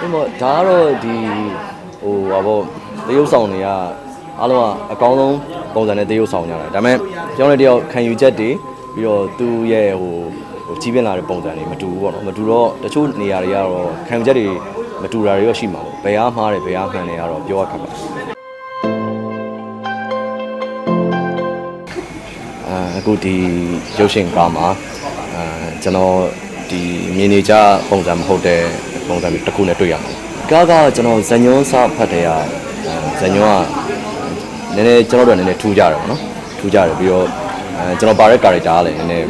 ဒီမောဒါကတော့ဒီဟိုဟာပေါ့တရုပ်ဆောင်တွေကအားလုံးကအကောင်းဆုံးပုံစံနဲ့တရုပ်ဆောင်ကြတယ်ဒါပေမဲ့ကျောင်းလေးတယောက်ခံယူချက်တွေပြီးတော့သူ့ရဲ့ဟိုဟိုကြီးပြင်းလာတဲ့ပုံစံတွေမတူဘူးပေါ့နော်မတူတော့တချို့နေရာတွေကတော့ခံယူချက်တွေမတူတာတွေရောရှိမှာပေါ့ဘယ်အားမှားတယ်ဘယ်အားမှန်တယ်ကတော့ပြောရခက်ပါအာအခုဒီရုပ်ရှင်ကားမှာအာကျွန်တော်ဒီမြင်နေကြပုံစံမဟုတ်တဲ့ ပုံစံတစ်ခုနဲ့တွေ့ရမှာကားကကျွန်တော်ဇညွန်းစဖတ်တဲ့ကဇညွန်းကနည်းနည်းကျွန်တော်တို့နည်းနည်းထူးကြတယ်ပေါ့နော်ထူးကြတယ်ပြီးတော့အဲကျွန်တော်ပါတဲ့ character ကလည်းနည်းနည်း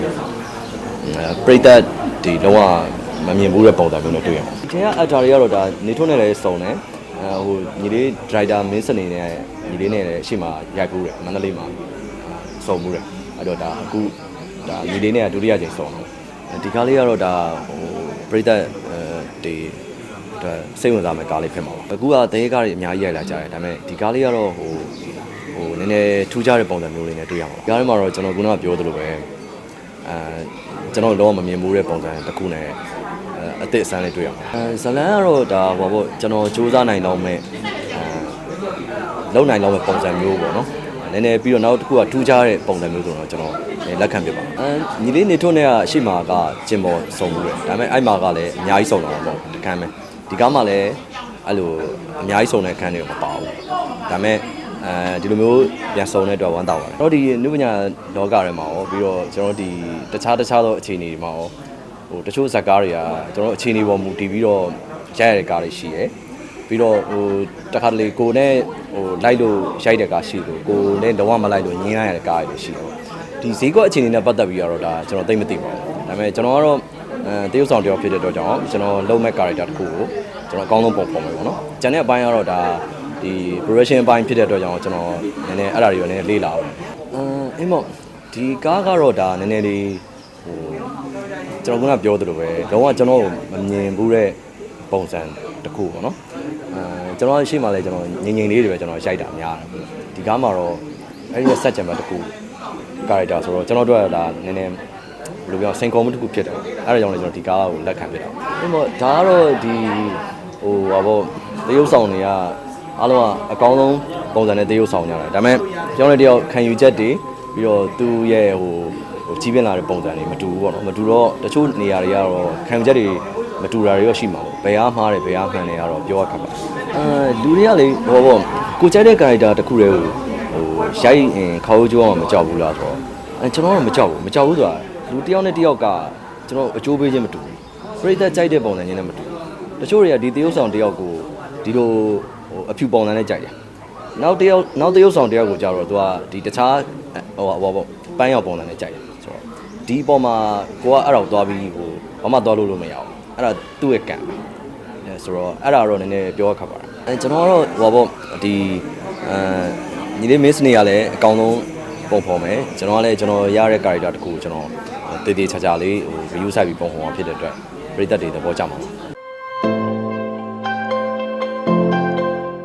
ပရိသတ်ဒီလုံးဝမမြင်ဘူးတဲ့ပုံစံမျိုးနဲ့တွေ့ရမှာဒီထဲက actor တွေကတော့ဒါနေထွန်းနဲ့လည်းစုံတယ်အဲဟိုညီလေး driver မင်းစနေနဲ့ညီလေးနဲ့လည်းအရှိမရိုက်ဘူးတယ်မန္တလေးမှာစုံဘူးတယ်အဲ့တော့ဒါအခုဒါညီလေးနဲ့ကဒုတိယကြိမ်စုံတယ်ဒီကားလေးကတော့ဒါဟိုပရိသတ် အဲဒီဒါစိတ်ဝင်စားမယ့်ကားလေးဖြစ်မှာပါအခုကတရေကားတွေအများကြီးရိုက်လာကြတယ်ဒါပေမဲ့ဒီကားလေးကတော့ဟိုဟိုနည်းနည်းထူးခြားတဲ့ပုံစံမျိုးလေးနဲ့တွေ့ရမှာပါကားထဲမှာတော့ကျွန်တော်ခုနကပြောသလိုပဲအဲကျွန်တော်လုံးဝမမြင်ဘူးတဲ့ပုံစံတစ်ခုနဲ့အဲအစ်စ်အစမ်းလေးတွေ့ရအောင်အဲဇလန်ကတော့ဒါဟိုပေါ့ကျွန်တော်စူးစမ်းနိုင်တော့မဲ့အဲလုံနိုင်တော့မဲ့ပုံစံမျိုးပေါ့နော် နည်းနည်းပြီးတော့နောက်တစ်ခုကထူးခြားတဲ့ပုံစံမျိုးဆိုတော့ကျွန်တော်လက်ခံပြပါအဲညီလေးနေထွန်းနဲ့ကအရှိမာကကျင်ပေါ်စုံမှုတယ်ဒါပေမဲ့အဲ့မာကလည်းအများကြီးစုံတော့ပေါ့ဒီကမ်းပဲဒီကားမှလည်းအဲ့လိုအများကြီးစုံတဲ့ခန်းတွေမပါဘူးဒါပေမဲ့အဲဒီလိုမျိုးပြန်စုံတဲ့အတွက်ဝမ်းသာပါတယ်။တော့ဒီနုပညာလောကထဲမှာရောပြီးတော့ကျွန်တော်ဒီတခြားတခြားသောအခြေအနေတွေမှာရောဟိုတချို့ဇာတ်ကားတွေကကျွန်တော်အခြေအနေပေါ်မူတည်ပြီးတော့ရိုက်ရတဲ့ကားတွေရှိတယ်။ ပြီးတော့ဟိုတခါတလေကိုနဲ့ဟိုလိုက်လို့ရိုက်တဲ့ကားရှိလို့ကိုနဲ့လုံးဝမလိုက်လို့ညင်းလိုက်ရတဲ့ကားတွေရှိတယ်။ဒီဈေးကွက်အခြေအနေနဲ့ပတ်သက်ပြီးတော့ဒါကျွန်တော်သိမသိပါဘူး။ဒါပေမဲ့ကျွန်တော်ကတော့အဲတရုတ်ဆောင်တယောက်ဖြစ်တဲ့အတွက်ကြောင့်ကျွန်တော်လုံးမဲ့ character တစ်ခုကိုကျွန်တော်အကောင်းဆုံးပုံဖော်မယ်ပေါ့နော်။ကျန်တဲ့အပိုင်းကတော့ဒါဒီ progression အပိုင်းဖြစ်တဲ့အတွက်ကြောင့်ကျွန်တော်နည်းနည်းအဲ့ဒါတွေကိုနည်းနည်းလေးလာအောင်။အမ်အင်းမော့ဒီကားကတော့ဒါနည်းနည်းလေးဟိုကျွန်တော်ကပြောသလိုပဲလုံးဝကျွန်တော်မမြင်ဘူးတဲ့ပုံစံတစ်ခုပေါ့နော်။အဲ ကျွန်တော်ရှိမှလည်းကျွန်တော်ငြိမ်ငြိမ်လေးတွေပဲကျွန်တော်ရိုက်တာများတယ်။ဒီကားမှာတော့အဲ့ဒီဆက်ချင်မှာတစ်ခု character ဆိုတော့ကျွန်တော်တို့ကဒါနည်းနည်းဘယ်လိုပြောစင်ကုန်မှုတစ်ခုဖြစ်တယ်။အဲ့ဒါကြောင့်လည်းကျွန်တော်ဒီကားကိုလက်ခံဖြစ်တာ။အင်းမော့ဒါကတော့ဒီဟိုဟာပေါ့တရုပ်ဆောင်တွေကအားလုံးကအကောင်းဆုံးပုံစံနဲ့တရုပ်ဆောင်ကြတယ်ဒါပေမဲ့ကျောင်းလေးတယောက်ခံယူချက်တွေပြီးတော့သူ့ရဲ့ဟိုဟိုကြီးပြင်းလာတဲ့ပုံစံတွေမတူဘူးပေါ့နော်မတူတော့တချို့နေရာတွေကတော့ခံယူချက်တွေ မတူတာတွေရောရှိမှာပေါ့ဘယ်အားမှားတယ်ဘယ်အားမှန်တယ်ကတော့ပြောရခက်ပါအဲလူတွေကလေဟောပေါ့ကိုကြိုက်တဲ့ character တစ်ခုတည်းကိုဟိုရိုက်ရင်ခေါင်းကျိုးအောင်မကြောက်ဘူးလားဆိုတော့အဲကျွန်တော်တော့မကြောက်ဘူးမကြောက်ဘူးဆိုတာလူတစ်ယောက်နဲ့တစ်ယောက်ကကျွန်တော်အကျိုးပေးခြင်းမတူဘူးပြိတ္တကြိုက်တဲ့ပုံစံချင်းနဲ့မတူဘူးတချို့တွေကဒီတရုပ်ဆောင်တစ်ယောက်ကိုဒီလိုဟိုအဖြူပုံစံနဲ့ကြိုက်တယ်။နောက်တစ်ယောက်နောက်တစ်ယောက်ဆောင်တစ်ယောက်ကိုကြာတော့သူကဒီတခြားဟိုဟိုပေါ့ပန်းရောက်ပုံစံနဲ့ကြိုက်တယ်ဆိုတော့ဒီအပေါ်မှာကိုကအဲ့ဒါကိုသွားပြီးဟိုဘာမှသွားလို့လို့မရအောင် အဲ့ဒါသူ့ရဲ့ကံပဲအဲဆိုတော့အဲ့ဒါတော့နည်းနည်းပြောရခက်ပါတယ်အဲကျွန်တော်ကတော့ဟိုပေါ့ဒီအဲညီလေးမင်းစနေကလည်းအကောင်းဆုံးပုံဖော်မယ်ကျွန်တော်ကလည်းကျွန်တော်ရတဲ့ character တခုကိုကျွန်တော်တည်တည်ချာချာလေးဟို view ဆိုင်ပြီးပုံဖော်အောင်ဖြစ်တဲ့အတွက်ပရိသတ်တွေသဘောကျမှာပါ